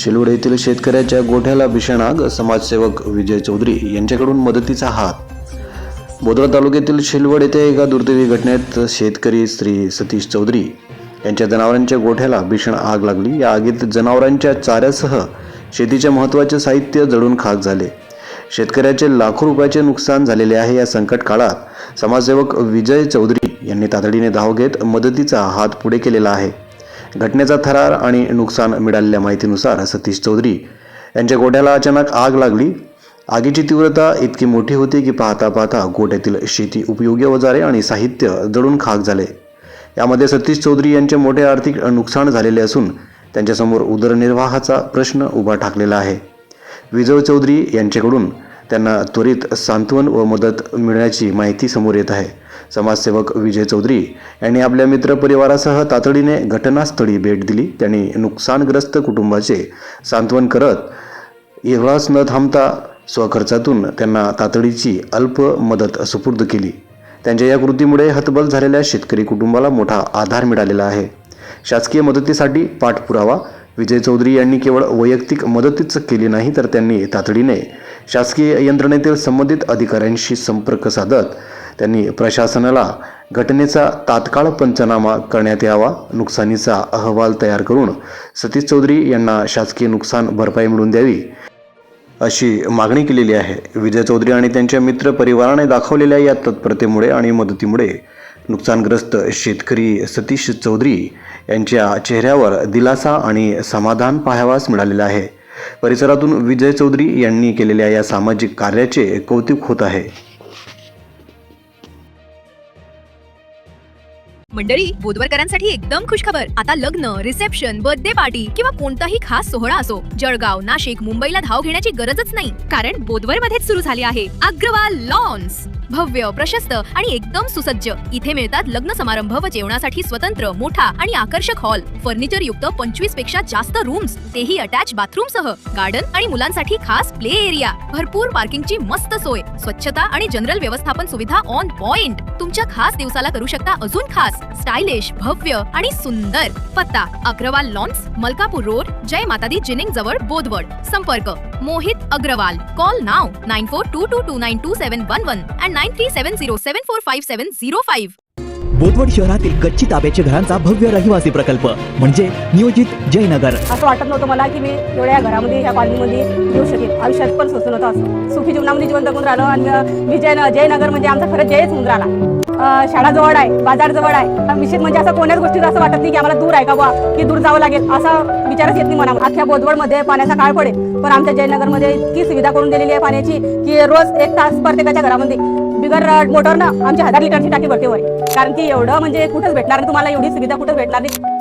शिलवड येथील शेतकऱ्याच्या गोठ्याला भीषण आग समाजसेवक विजय चौधरी यांच्याकडून मदतीचा हात. बोदरा तालुक्यातील शिलवड येथे एका दुर्दैवी घटनेत शेतकरी श्री सतीश चौधरी यांच्या जनावरांच्या गोठ्याला भीषण आग लागली. या आगीत जनावरांच्या चाऱ्यासह शेतीचे महत्त्वाचे साहित्य जळून खाक झाले. शेतकऱ्याचे लाखो रुपयाचे नुकसान झालेले आहे या संकट काळात समाजसेवक विजय चौधरी यांनी तातडीने धाव घेत मदतीचा हात पुढे केलेला आहे. घटनेचा थरार आणि नुकसान मिळालेल्या माहितीनुसार सतीश चौधरी यांच्या गोट्याला अचानक आग लागली. आगीची तीव्रता इतकी मोठी होती की पाहता पाहता गोट्यातील शेती उपयोगी अवजारे आणि साहित्य जळून खाक झाले. यामध्ये सतीश चौधरी यांचे मोठे आर्थिक नुकसान झालेले असून त्यांच्यासमोर उदरनिर्वाहाचा प्रश्न उभा ठाकलेला आहे. विजय चौधरी यांच्याकडून त्यांना त्वरित सांत्वन व मदत मिळण्याची माहिती समोर येत आहे. समाजसेवक विजय चौधरी यांनी आपल्या मित्रपरिवारासह तातडीने घटनास्थळी भेट दिली. त्यांनी नुकसानग्रस्त कुटुंबाचे सांत्वन करत एवढाच न थांबता स्वखर्चातून त्यांना तातडीची अल्प मदत सुपूर्द केली. त्यांच्या या कृतीमुळे हतबल झालेल्या शेतकरी कुटुंबाला मोठा आधार मिळालेला आहे. शासकीय मदतीसाठी पाठपुरावा विजय चौधरी यांनी केवळ वैयक्तिक मदतीच केली नाही तर त्यांनी तातडीने शासकीय यंत्रणेतील संबंधित अधिकाऱ्यांशी संपर्क साधत त्यांनी प्रशासनाला घटनेचा तात्काळ पंचनामा करण्यात यावा नुकसानीचा अहवाल तयार करून सतीश चौधरी यांना शासकीय नुकसान भरपाई मिळवून द्यावी अशी मागणी केलेली आहे. विजय चौधरी आणि त्यांच्या मित्र परिवाराने दाखवलेल्या या तत्परतेमुळे आणि मदतीमुळे नुकसानग्रस्त शेतकरी सतीश चौधरी यांच्या चेहऱ्यावर दिलासा आणि समाधान पाहावास मिळालेलं आहे. परिसरातून विजय चौधरी यांनी केलेल्या या सामाजिक कार्याचे कौतुक होत आहे. मंडळी बुधवारकरांसाठी एकदम खुशखबर. आता लग्न रिसेप्शन बर्थडे पार्टी किंवा कोणताही खास सोहळा असो जळगाव नाशिक मुंबईला धाव घेण्याची गरजच नाही. कारण बोदवर मध्येच सुरू झाली आहे अग्रवाल लॉन्स. भव्य प्रशस्त आणि एकदम सुसज्ज. इथे मिळतात लग्न समारंभ व जेवणासाठी स्वतंत्र मोठा आणि आकर्षक हॉल. फर्निचर युक्त पंचवीसपेक्षा जास्त रूम्स तेही अटॅच बाथरूम सह गार्डन आणि मुलांसाठी खास प्ले एरिया भरपूर पार्किंगची मस्त सोय. स्वच्छता आणि जनरल व्यवस्थापन सुविधा ऑन पॉइंट तुमच्या खास दिवसाला करू शकता अजून खास. स्टायलिश भव्य आणि सुंदर. पत्ता Agarwal lawns Malkapur road Jai Matadi ginning जवळ बोधवड. संपर्क Mohit Agarwal. Call now nine four two two two nine two seven one one and nine three seven zero seven four five seven zero five Bodwad शहरातील गच्ची ताब्याचे घरांचा भव्य रहिवासी प्रकल्प म्हणजे नियोजित जयनगर. असं वाटत नव्हतं मला की मी एवढ्या या घरामध्ये ह्या कॉलनीमध्ये येऊ शकेल आयुष्यात पण सोचून होतं असं. सुखी जीवनामध्ये जिवंत करून राहिलो? आणि विजय जयनगर म्हणजे आमचा खरंच जयच होऊन राहिला. शाळा जवळ आहे बाजार जवळ आहे निश्चित म्हणजे असं कोण्याच गोष्टीचं असं वाटत नाही की आम्हाला दूर आहे का बा की दूर जावं लागेल असा विचारच येत नाही मनामध्ये अख्ख्या बोदवडमध्ये पाण्याचा काळ पडेल. पण आमच्या जयनगरमध्ये इतकी सुविधा करून दिलेली आहे पाण्याची की रोज एक तास प्रत्येकाच्या घरामध्ये. बिगर मोटरनं आमची हजार लिटरची टाकी भरते वर कारण की एवढं म्हणजे कुठंच भेटणार तुम्हाला एवढी सुविधा कुठंच भेटणार नाही.